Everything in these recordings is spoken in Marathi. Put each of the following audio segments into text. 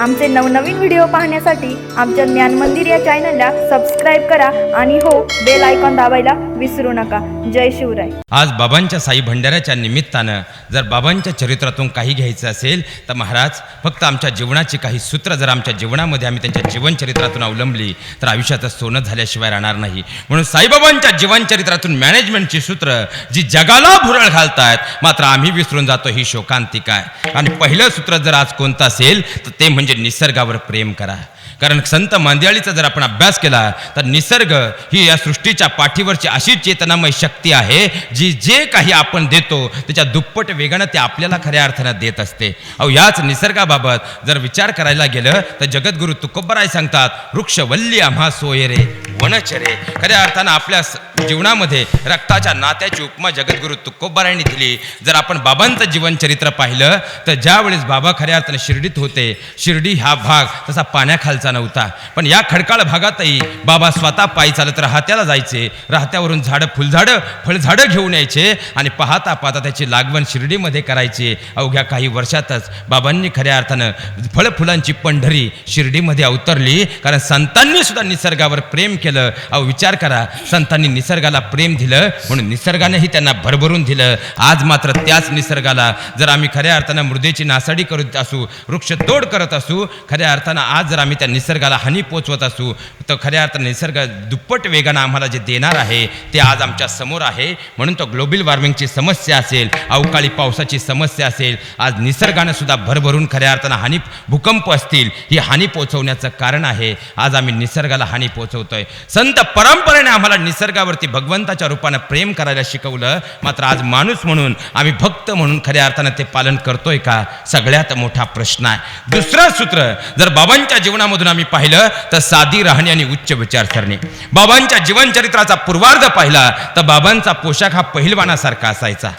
आमचे नवनवीन व्हिडिओ पाहण्यासाठी आमच्या ज्ञान मंदिर या चॅनलला सबस्क्राईब करा आणि हो बेल आयकॉन दाबायला विसरू नका. जय शिवराय. आज बाबांच्या साई भंडाऱ्याच्या निमित्तानं जर बाबांच्या चरित्रातून काही घ्यायचं असेल तर महाराज फक्त आमच्या जीवनाची काही सूत्र जर आमच्या जीवनामध्ये आम्ही त्यांच्या जीवनचरित्रातून अवलंबली तर आयुष्याचं सोनं झाल्याशिवाय राहणार नाही. म्हणून साईबाबांच्या जीवनचरित्रातून मॅनेजमेंटची सूत्र जी जगाला भुरळ घालतायत मात्र आम्ही विसरून जातो ही शोकांतिका आहे. आणि पहिलं सूत्र जर आज कोणतं असेल तर ते म्हणजे म्हणजे निसर्गावर प्रेम करा. कारण संत मांदियाळीचा जर आपण अभ्यास केला तर निसर्ग ही या सृष्टीच्या पाठीवरची अशी चेतनामय शक्ती आहे जी जे काही आपण देतो त्याच्या दुप्पट वेगानं ते आपल्याला खऱ्या अर्थानं देत असते. अहो याच निसर्गाबाबत जर विचार करायला गेलं तर जगद्गुरु तुकोबराय सांगतात वृक्ष वल्ली आम्हा सोयरे वनचरे. खऱ्या अर्थानं आपल्या जीवनामध्ये रक्ताच्या नात्याची उपमा जगद्गुरु तुकोबारांनी दिली. जर आपण बाबांचं जीवनचरित्र पाहिलं तर ज्यावेळेस बाबा खऱ्या अर्थानं शिर्डीत होते शिर्डी हा भाग तसा पाण्याखालचा नव्हता. पण या खडकाळ भागातही बाबा स्वतः पायी चालत राहत्याला जायचे. राहत्यावरून झाडं फुलझाडं फळझाडं घेऊन यायचे आणि पाहता पाहता त्याची लागवण शिर्डीमध्ये करायची. अवघ्या काही वर्षातच बाबांनी खऱ्या अर्थानं फळफुलांची पंढरी शिर्डीमध्ये अवतरली. कारण संतांनी सुद्धा निसर्गावर प्रेम केलं. अहो विचार करा. संतांनी निसर्गाला प्रेम दिलं म्हणून निसर्गानेही त्यांना भरभरून दिलं. आज मात्र त्याच निसर्गाला जर आम्ही खऱ्या अर्थानं मृदेची नासाडी करत असू वृक्षतोड करत असू खऱ्या अर्थानं आज जर आम्ही त्या निसर्गाला हानी पोचवत असू तर खऱ्या अर्थानं निसर्ग दुप्पट वेगानं आम्हाला जे देणार आहे ते आज आमच्यासमोर आहे. म्हणून तो ग्लोबल वॉर्मिंगची समस्या असेल अवकाळी पावसाची समस्या असेल आज निसर्गानं सुद्धा भरभरून खऱ्या अर्थानं हानी भूकंप असतील ही हानी पोचवण्याचं कारण आहे. आज आम्ही निसर्गाला हानी पोचवतोय. संत परंपरेने आम्हाला निसर्गावर आपल्यावरती भगवंताच्या रूपानं प्रेम करायला शिकवलं मात्र आज माणूस म्हणून आम्ही भक्त म्हणून खऱ्या अर्थानं ते पालन करतोय का? सगळ्यात मोठा प्रश्न आहे. दुसरं सूत्र जर बाबांच्या जीवनामधून आम्ही पाहिलं तर साधी राहणी आणि उच्च विचारसरणी. बाबांच्या जीवनचरित्राचा पूर्वार्ध पाहिला तर बाबांचा पोशाख हा पहिलवानासारखा असायचा.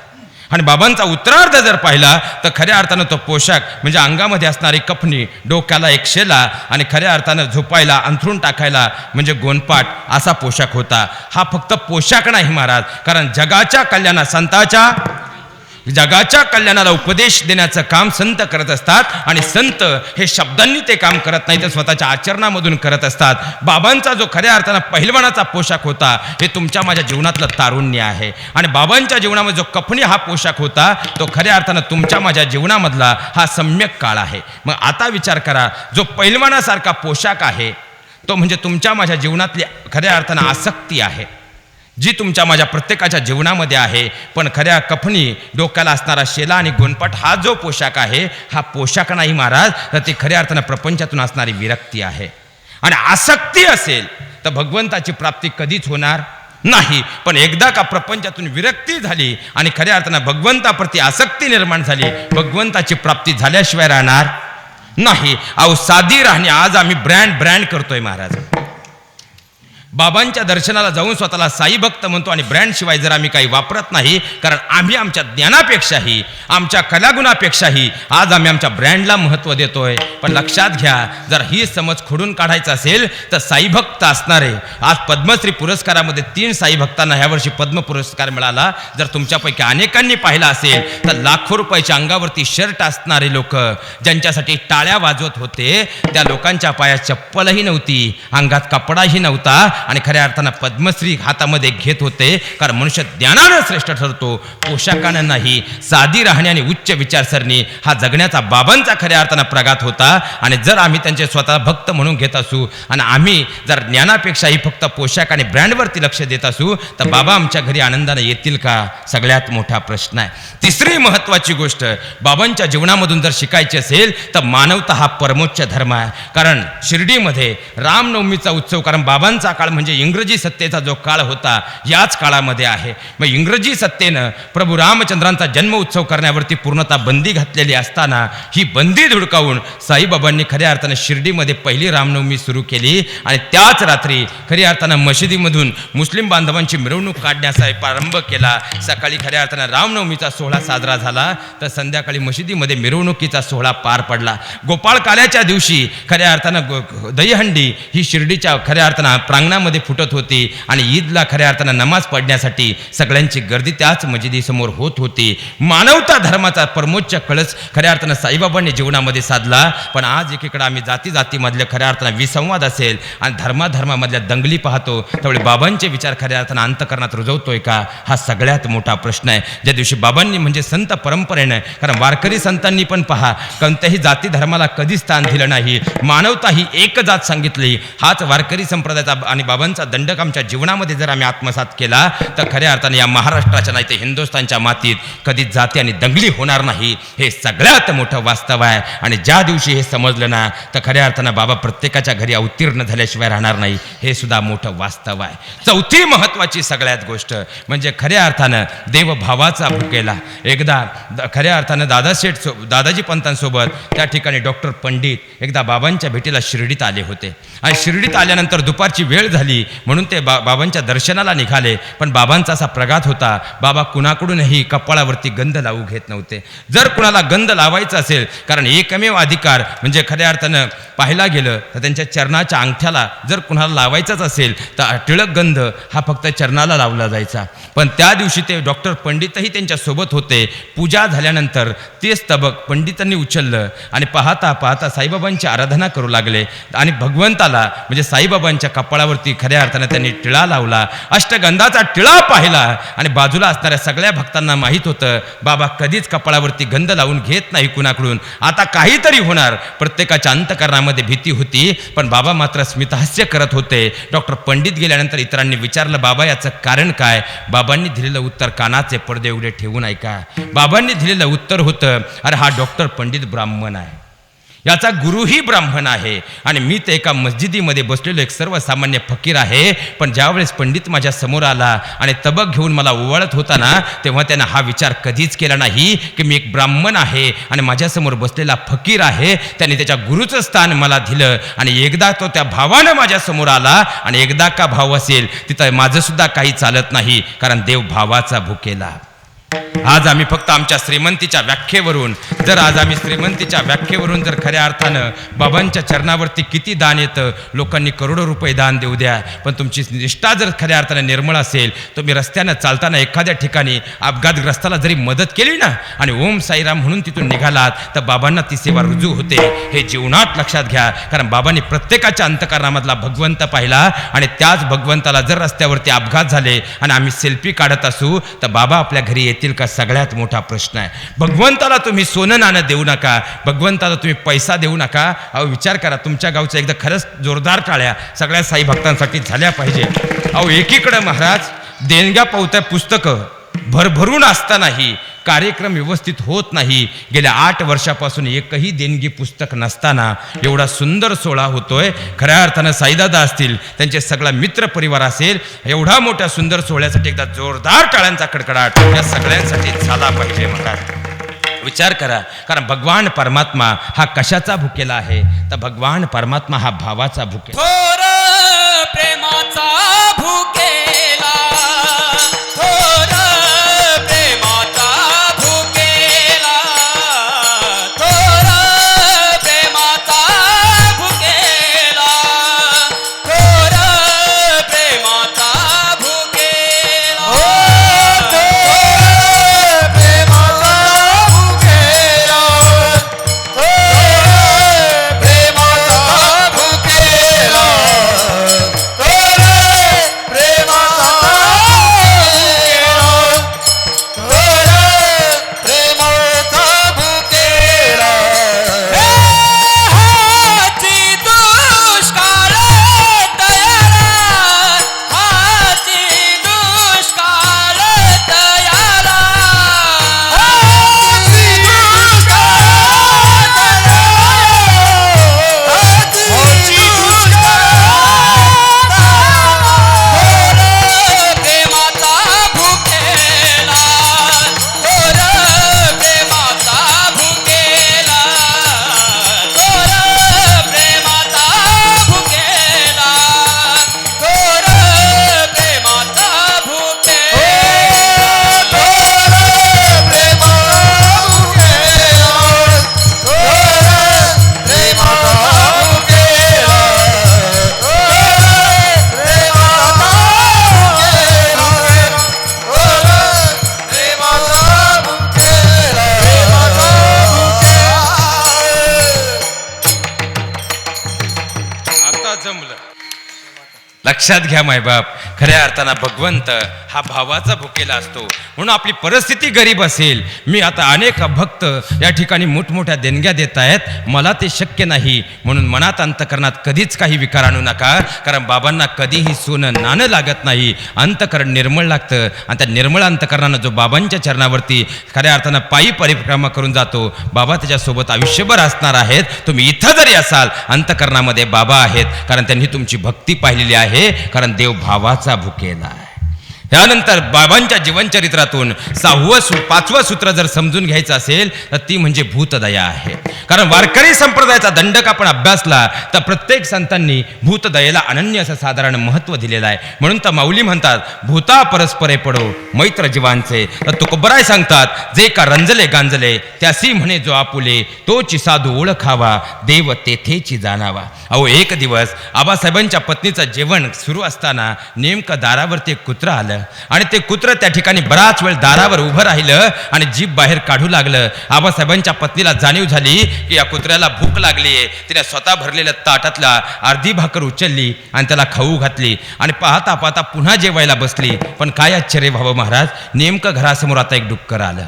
आणि बाबांचा उत्तरार्ध जर पाहिला तर खऱ्या अर्थानं तो पोशाख म्हणजे अंगामध्ये असणारी कफनी डोक्याला एक शेला आणि खऱ्या अर्थानं झोपायला अंथरून टाकायला म्हणजे गोनपाट असा पोशाख होता. हा फक्त पोशाख नाही महाराज कारण जगाच्या कल्याणा संताच्या जगाच्या कल्याणाला उपदेश देण्याचं काम संत करत असतात आणि संत हे शब्दांनी ते काम करत नाही तर स्वतःच्या आचरणामधून करत असतात. बाबांचा जो खऱ्या अर्थानं पहिलवानाचा पोशाख होता हे तुमच्या माझ्या जीवनातलं तारुण्य आहे. आणि बाबांच्या जीवनामध्ये जो कफनी हा पोशाख होता तो खऱ्या अर्थानं तुमच्या माझ्या जीवनामधला हा सम्यक काळ आहे. मग आता विचार करा जो पहिलवानासारखा पोशाख आहे तो म्हणजे तुमच्या माझ्या जीवनातली खऱ्या अर्थानं आसक्ती आहे. जी तुमच्या माझ्या प्रत्येकाच्या जीवनामध्ये आहे पण खऱ्या कफनी डोक्याला असणारा शेला आणि गुणपट हा जो पोशाख आहे हा पोशाख नाही महाराज तर ती खऱ्या अर्थानं प्रपंचातून असणारी विरक्ती आहे. आणि आसक्ती असेल तर भगवंताची प्राप्ती कधीच होणार नाही पण एकदा का प्रपंचातून विरक्ती झाली आणि खऱ्या अर्थानं भगवंताप्रती आसक्ती निर्माण झाली भगवंताची प्राप्ती झाल्याशिवाय राहणार नाही. अहो साधी राहणे आज आम्ही ब्रँड ब्रँड करतोय महाराज. बाबांच्या दर्शनाला जाऊन स्वतःला साई भक्त म्हणतो आणि ब्रँडशिवाय जर आम्ही काही वापरत नाही कारण आम्ही आमच्या ज्ञानापेक्षाही आमच्या कलागुणापेक्षाही आज आम्ही आमच्या ब्रँडला महत्त्व देतोय. पण लक्षात घ्या जर ही समज खोडून काढायचं असेल तर साईभक्त असणारे आज पद्मश्री पुरस्कारामध्ये तीन साई भक्तांना ह्यावर्षी पद्म पुरस्कार मिळाला. जर तुमच्यापैकी अनेकांनी पाहिला असेल तर लाखो रुपयाच्या अंगावरती शर्ट असणारे लोक ज्यांच्यासाठी टाळ्या वाजवत होते त्या लोकांच्या पायात चप्पलही नव्हती अंगात कपडाही नव्हता आणि खऱ्या अर्थानं पद्मश्री हातामध्ये घेत होते. कारण मनुष्य ज्ञानानं श्रेष्ठ ठरतो. पोशाखानं नाही साधी राहणे आणि उच्च विचारसरणी हा जगण्याचा बाबांचा खऱ्या अर्थानं प्रघात होता. आणि जर आम्ही त्यांचे स्वतः भक्त म्हणून घेत असू आणि आम्ही जर ज्ञानापेक्षाही फक्त पोशाख आणि ब्रँडवरती लक्ष देत असू तर बाबा आमच्या घरी आनंदाने येतील का? सगळ्यात मोठा प्रश्न आहे. तिसरी महत्त्वाची गोष्ट बाबांच्या जीवनामधून जर शिकायची असेल तर मानवता हा परमोच्च धर्म आहे. कारण शिर्डीमध्ये रामनवमीचा उत्सव कारण बाबांचा काळ म्हणजे इंग्रजी सत्तेचा जो काळ होता याच काळामध्ये आहे. मग इंग्रजी सत्तेनं प्रभू रामचंद्रांचा जन्म उत्सव करण्यावरती पूर्णतः बंदी घातलेली असताना ही बंदी धुडकावून साईबाबांनी खऱ्या अर्थानं शिर्डीमध्ये पहिली रामनवमी सुरू केली आणि त्याच रात्री खऱ्या अर्थानं मशिदीमधून मुस्लिम बांधवांची मिरवणूक काढण्याचा प्रारंभ केला. सकाळी खऱ्या अर्थानं रामनवमीचा सोहळा साजरा झाला तर संध्याकाळी मशिदीमध्ये मिरवणुकीचा सोहळा पार पडला. गोपाळ काल्याच्या दिवशी खऱ्या अर्थानं दहीहंडी ही शिर्डीच्या खऱ्या अर्थानं प्रांगणा मनामध्ये फुटत होती आणि ईदला खऱ्या अर्थानं नमाज पडण्यासाठी सगळ्यांची गर्दी त्याच मजिदीसमोर होत होती. मानवता धर्माचा परमोच्च कळस खऱ्या अर्थानं साईबाबांनी जीवनामध्ये साधला. पण आज एकीकडे आम्ही जाती जातीमधले खऱ्या अर्थानं विसंवाद असेल आणि धर्माधर्मामधल्या दंगली पाहतो त्यावेळी बाबांचे विचार खऱ्या अर्थानं अंतकरणात रुजवतोय का? हा सगळ्यात मोठा प्रश्न आहे. ज्या दिवशी बाबांनी म्हणजे संत परंपरेनं कारण वारकरी संतांनी पण पहा कोणत्याही जाती धर्माला कधी स्थान दिलं नाही. मानवता ही एक जात सांगितली. हाच वारकरी संप्रदायाचा आणि बाबांचा दंडक आमच्या जीवनामध्ये जर आम्ही आत्मसात केला तर खऱ्या अर्थाने या महाराष्ट्राच्या नाही तर हिंदुस्थानच्या मातीत कधी जाती आणि दंगली होणार नाही. हे सगळ्यात मोठं वास्तव आहे. आणि ज्या दिवशी हे समजलं ना तर खऱ्या अर्थानं बाबा प्रत्येकाच्या घरी अवतीर्ण झाल्याशिवाय राहणार नाही. हे सुद्धा मोठं वास्तव आहे. चौथी महत्वाची सगळ्यात गोष्ट म्हणजे खऱ्या अर्थानं देवभावाचा भुकेला. एकदा खऱ्या अर्थानं दादाशेठ सो दादाजी पंतांसोबत त्या ठिकाणी डॉक्टर पंडित एकदा बाबांच्या भेटीला शिर्डीत आले होते. आणि शिर्डीत आल्यानंतर दुपारची वेळ झाली. म्हणून ते बा बाबांच्या दर्शनाला निघाले. पण बाबांचा असा प्रघात होता. बाबा कुणाकडूनही कपाळावरती गंध लावू घेत नव्हते. जर कुणाला गंध लावायचा असेल कारण एकमेव अधिकार म्हणजे खऱ्या अर्थानं पाहायला गेलं तर त्यांच्या चरणाच्या अंगठ्याला जर कुणाला लावायचाच असेल तर टिळक गंध हा फक्त चरणाला लावला जायचा. पण त्या दिवशी ते डॉक्टर पंडितही त्यांच्यासोबत होते. पूजा झाल्यानंतर तेच तबक पंडितांनी उचललं आणि पाहता पाहता साईबाबांची आराधना करू लागले. आणि भगवंताला म्हणजे साईबाबांच्या कपाळावरती खऱ्या अर्थाने त्यांनी टिळा लावला. अष्टगंधाचा टिळा पाहिला. आणि बाजूला असणाऱ्या सगळ्या भक्तांना माहीत होतं बाबा कधीच कपाळावरती गंध लावून घेत नाही कुणाकडून. आता काहीतरी होणार. प्रत्येकाच्या अंतकरणामध्ये भीती होती पण बाबा मात्र स्मितहास्य करत होते. डॉक्टर पंडित गेल्यानंतर इतरांनी विचारलं बाबा याचं कारण काय? बाबांनी दिलेलं उत्तर कानाचे पडदे एवढे ठेवून ऐका. बाबांनी दिलेलं उत्तर होतं अरे हा डॉक्टर पंडित ब्राह्मण आहे. याचा गुरुही ब्राह्मण आहे. आणि मी तर एका मस्जिदीमध्ये बसलेलो एक सर्वसामान्य फकीर आहे. पण ज्यावेळेस पंडित माझ्यासमोर आला आणि तबक घेऊन मला ओवाळत होता ना तेव्हा त्यानं हा विचार कधीच केला नाही की मी एक ब्राह्मण आहे आणि माझ्यासमोर बसलेला फकीर आहे. त्याने त्याच्या गुरुचं स्थान मला दिलं आणि एकदा तो त्या भावानं माझ्यासमोर आला आणि एकदा का भाव असेल तिथं माझंसुद्धा काही चालत नाही कारण देव भावाचा भुकेला. आज आम्ही फक्त आमच्या श्रीमंतीच्या व्याख्येवरून जर आज आम्ही श्रीमंतीच्या व्याख्येवरून जर खऱ्या अर्थानं बाबांच्या चरणावरती किती दान येतं लोकांनी करोडो रुपये दान देऊ द्या पण तुमची निष्ठा जर खऱ्या अर्थानं निर्मळ असेल तुम्ही रस्त्यानं चालताना एखाद्या ठिकाणी अपघातग्रस्ताला जरी मदत केली ना आणि ओम साईराम म्हणून तिथून निघालात तर बाबांना ती सेवा रुजू होते. हे जीवनात लक्षात घ्या कारण बाबांनी प्रत्येकाच्या अंतकरणामधला भगवंत पाहिला आणि त्याच भगवंताला जर रस्त्यावरती अपघात झाले आणि आम्ही सेल्फी काढत असू तर बाबा आपल्या घरी येतील का? सगळ्यात मोठा प्रश्न आहे. भगवंताला तुम्ही सोनं नाणं देऊ नका. भगवंताला तुम्ही पैसा देऊ नका. अहो विचार करा. तुमच्या गावचं एकदा खरंच जोरदार टाळ्या. सगळ्या साई भक्तांसाठी झाल्या पाहिजे. अहो एकीकडं महाराज देणग्या पावत्या पुस्तकं भरभरून असतानाही कार्यक्रम व्यवस्थित होत नाही. गेल्या आठ वर्षापासून एकही देणगी पुस्तक नसताना एवढा सुंदर सोहळा होतोय. खऱ्या अर्थानं साईदादा असतील त्यांचे सगळा मित्र परिवार असेल एवढा मोठ्या सुंदर सोहळ्यासाठी एकदा जोरदार टाळ्यांचा कडकडाट. या सगळ्यांसाठी झाला पाहिजे म्हणतात विचार करा कारण भगवान परमात्मा हा कशाचा भुकेला आहे? तर भगवान परमात्मा हा भावाचा भुकेला प्रेमाचा भुके लक्षात घ्या मायबाप. खऱ्या अर्थानं भगवंत हा भावाचा भुकेला असतो. म्हणून आपली परिस्थिती गरीब असेल. मी आता अनेक भक्त या ठिकाणी मोठमोठ्या देणग्या देत आहेत. मला ते शक्य नाही. म्हणून मनात अंतकरणात कधीच काही विकार आणू नका. कारण बाबांना कधीही सोनं नाणं लागत नाही. अंतकरण निर्मळ लागतं. आणि त्या निर्मळ अंतकरणानं जो बाबांच्या चरणावरती खऱ्या अर्थानं पायी परिक्रमा करून जातो बाबा त्याच्यासोबत आयुष्यभर असणार आहेत. तुम्ही इथं जरी असाल अंतकरणामध्ये बाबा आहेत. कारण त्यांनी तुमची भक्ती पाहिलेली आहे. कारण देव भावाचा भुकेला आहे. त्यानंतर बाबांच्या जीवनचरित्रातून सहावं सु पाचवं सूत्र जर समजून घ्यायचं असेल तर ती म्हणजे भूतदया आहे. कारण वारकरी संप्रदायाचा दंडक आपण अभ्यासला तर प्रत्येक संतांनी भूतदयेला अनन्य असं साधारण महत्त्व दिलेलं आहे. म्हणून तर माऊली म्हणतात भूता परस्परे पडो मैत्र जीवांचे. तर तुकबराय सांगतात जे का रंजले गांजले त्यासी म्हणे जो आपुले तोची साधू ओळखावा देव तेथेची जाणावा. अहो एक दिवस आबासाहेबांच्या पत्नीचं जेवण सुरू असताना नेमकं दारावरती एक कुत्रं आलं. आणि ते कुत्रं त्या ठिकाणी बराच वेळ दारावर उभं राहिलं आणि जीभ बाहेर काढू लागलं. आबासाहेबांच्या पत्नीला जाणीव झाली की या कुत्र्याला भूक लागली आहे. तिने स्वतः भरलेल्या ताटातला अर्धी भाकर उचलली आणि त्याला खाऊ घातली आणि पाहता पाहता पुन्हा जेवायला बसली. पण काय आश्चर्य भावा महाराज? नेमकं घरासमोर आता एक डुक्कर आलं.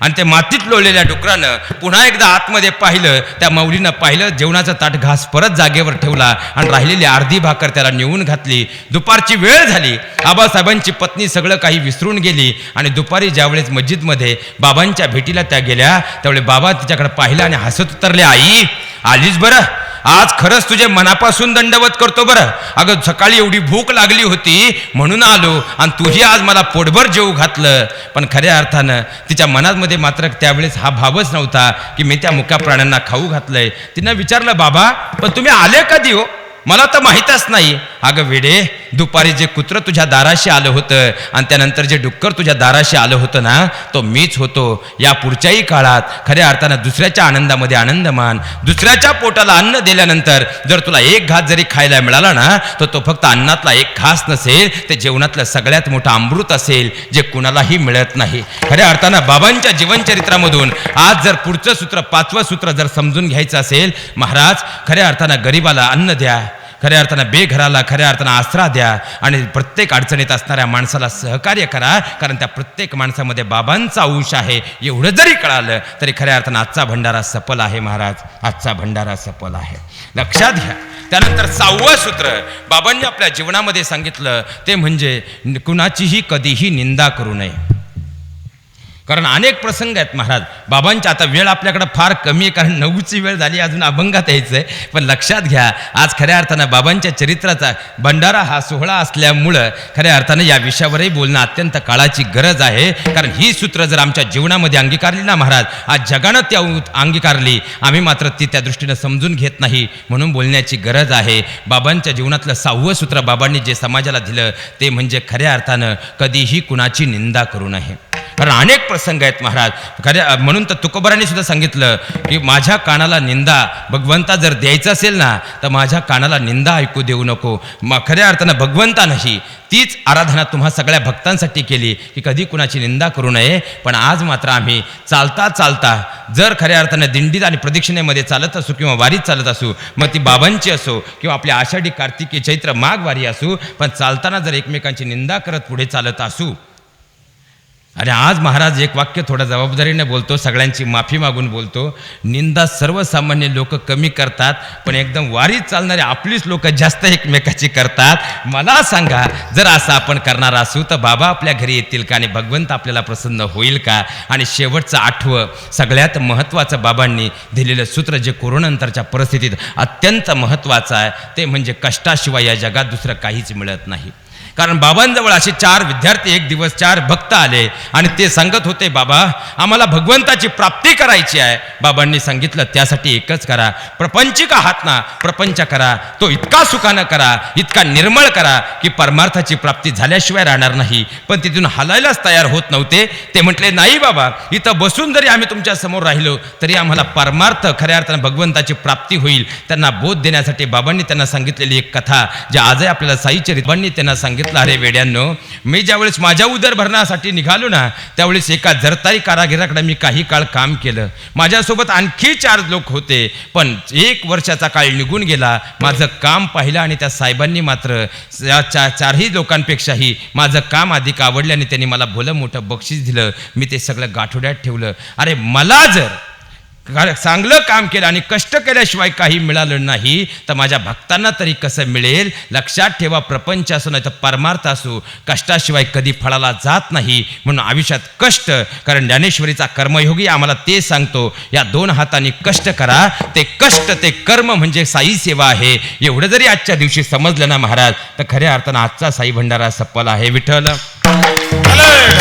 आणि ते मातीत लोळलेल्या डुकरानं पुन्हा एकदा आतमध्ये पाहिलं त्या मौलीनं पाहिलं जेवणाचा ताट घास परत जागेवर ठेवला आणि राहिलेली अर्धी भाकर त्याला नेऊन घातली. दुपारची वेळ झाली. आबासाहेबांची पत्नी सगळं काही विसरून गेली आणि दुपारी ज्यावेळेस मस्जिदमध्ये बाबांच्या भेटीला त्या गेल्या त्यावेळी बाबा तिच्याकडे पाहिलं आणि हसत उतरले आई आलीच बरं. आज खरंच तुझे मनापासून दंडवत करतो बरं. अगं सकाळी एवढी भूक लागली होती म्हणून आलो. आणि तुझी आज मला पोटभर जेऊ घातलं. पण खऱ्या अर्थानं तिच्या मनामध्ये मात्र त्यावेळेस हा भावच नव्हता की मी त्या मुक्या प्राण्यांना खाऊ घातलंय. तिनं विचारलं बाबा पण तुम्ही आले कधी हो? मला तर माहीतच नाही. अगं वेडे दुपारी जे कुत्र तुझ्या दाराशी आलं होतं आणि त्यानंतर जे डुक्कर तुझ्या दाराशी आलं होतं ना तो मीच होतो. या पुढच्याही काळात खऱ्या अर्थानं दुसऱ्याच्या आनंदामध्ये आनंद मान दुसऱ्याच्या पोटाला अन्न दिल्यानंतर जर तुला एक घास जरी खायला मिळाला ना तर तो फक्त अन्नातला एक घास नसेल ते जेवणातलं सगळ्यात मोठं अमृत असेल जे कुणालाही मिळत नाही. खऱ्या अर्थानं बाबांच्या जीवनचरित्रामधून आज जर पुढचं सूत्र पाचवं सूत्र जर समजून घ्यायचं असेल महाराज खऱ्या अर्थानं गरिबाला अन्न द्या. खऱ्या अर्थानं बेघराला खऱ्या अर्थानं आसरा द्या आणि प्रत्येक अडचणीत असणाऱ्या माणसाला सहकार्य करा कारण त्या प्रत्येक माणसामध्ये बाबांचा अंश आहे. एवढं जरी कळालं तरी खऱ्या अर्थानं आजचा भंडारा सफल आहे महाराज. आजचा भंडारा सफल आहे. लक्षात घ्या. त्यानंतर सहावं सूत्र बाबांनी आपल्या जीवनामध्ये सांगितलं ते म्हणजे कुणाचीही कधीही निंदा करू नये. कारण अनेक प्रसंग आहेत महाराज. बाबांची आता वेळ आपल्याकडं फार कमी आहे कारण नऊची वेळ झाली अजून अभंगात यायचं आहे पण लक्षात घ्या आज खऱ्या अर्थानं बाबांच्या चरित्राचा भंडारा हा सोहळा असल्यामुळं खऱ्या अर्थानं या विषयावरही बोलणं अत्यंत काळाची गरज आहे. कारण ही सूत्र जर आमच्या जीवनामध्ये अंगीकारली ना महाराज आज जगानं त्या अंगीकारली. आम्ही मात्र ती त्या दृष्टीनं समजून घेत नाही म्हणून बोलण्याची गरज आहे. बाबांच्या जीवनातलं सहावं सूत्र बाबांनी जे समाजाला दिलं ते म्हणजे खऱ्या अर्थानं कधीही कुणाची निंदा करू नये. कारण अनेक प्रसंग आहेत महाराज. खऱ्या म्हणून तर तुकोबरांनी सुद्धा सांगितलं की माझ्या कानाला निंदा भगवंता जर द्यायचं असेल ना तर माझ्या कानाला निंदा ऐकू देऊ नको. मग खऱ्या अर्थानं भगवंता नाही. तीच आराधना तुम्हा सगळ्या भक्तांसाठी केली की कधी कुणाची निंदा करू नये. पण आज मात्र आम्ही चालता चालता जर खऱ्या अर्थानं दिंडीत आणि प्रदक्षिणेमध्ये चालत असू किंवा वारीत चालत असू मग ती बाबांची असो किंवा आपली आषाढी कार्तिकी चैत्र माघ वारी असू पण चालताना जर एकमेकांची निंदा करत पुढे चालत असू आणि आज महाराज एक वाक्य थोडं जबाबदारीने बोलतो सगळ्यांची माफी मागून बोलतो. निंदा सर्वसामान्य लोक कमी करतात पण एकदम वारीत चालणारे आपलीच लोक जास्त एकमेकाची करतात. मला सांगा जर असं आपण करणार असू तर बाबा आपल्या घरी येतील का आणि भगवंत आपल्याला प्रसन्न होईल का? आणि शेवटचं आठवं सगळ्यात महत्त्वाचं बाबांनी दिलेलं सूत्र जे कोरोनानंतरच्या परिस्थितीत अत्यंत महत्त्वाचं आहे ते म्हणजे कष्टाशिवाय या जगात दुसरं काहीच मिळत नाही. कारण बाबांजवळ असे चार विद्यार्थी एक दिवस चार भक्त आले आणि ते सांगत होते बाबा आम्हाला भगवंताची प्राप्ती करायची आहे. बाबांनी सांगितलं त्यासाठी एकच करा. प्रपंचिका हात ना प्रपंच करा. तो इतका सुखानं करा इतका निर्मळ करा की परमार्थाची प्राप्ती झाल्याशिवाय राहणार नाही. पण तिथून हलायलाच तयार होत नव्हते. ते म्हटले नाही बाबा इथं बसून जरी आम्ही तुमच्यासमोर राहिलो तरी आम्हाला परमार्थ खऱ्या अर्थानं भगवंताची प्राप्ती होईल. त्यांना बोध देण्यासाठी बाबांनी त्यांना सांगितलेली एक कथा जे आजही आपल्याला साईचरित्रांनी त्यांना सांगितलं सांगितलं अरे वेड्यांनो मी ज्यावेळेस माझ्या उदरभरणासाठी निघालो ना त्यावेळेस एका जरताई कारागिराकडे मी काही काळ काम केलं. माझ्यासोबत आणखी चार लोक होते पण एक वर्षाचा काळ निघून गेला. माझं काम पाहिलं आणि त्या साहेबांनी मात्र या चा चारही लोकांपेक्षाही माझं काम अधिक आवडलं आणि त्यांनी मला भलं मोठं बक्षीस दिलं. मी ते सगळं गाठोड्यात ठेवलं. अरे मला जर चांगलं काम केलं आणि कष्ट केल्याशिवाय काही मिळालं नाही तर माझ्या भक्तांना तरी कसं मिळेल? लक्षात ठेवा प्रपंच असो नाही तर परमार्थ असो कष्टाशिवाय कधी फळाला जात नाही म्हणून आयुष्यात कष्ट कारण ज्ञानेश्वरीचा कर्मयोगी आम्हाला ते सांगतो या दोन हाताने कष्ट करा ते कष्ट ते कर्म म्हणजे साई सेवा आहे. एवढं जरी आजच्या दिवशी समजलं ना महाराज तर खऱ्या अर्थानं आजचा साई भंडारा सप्पल आहे विठ्ठल.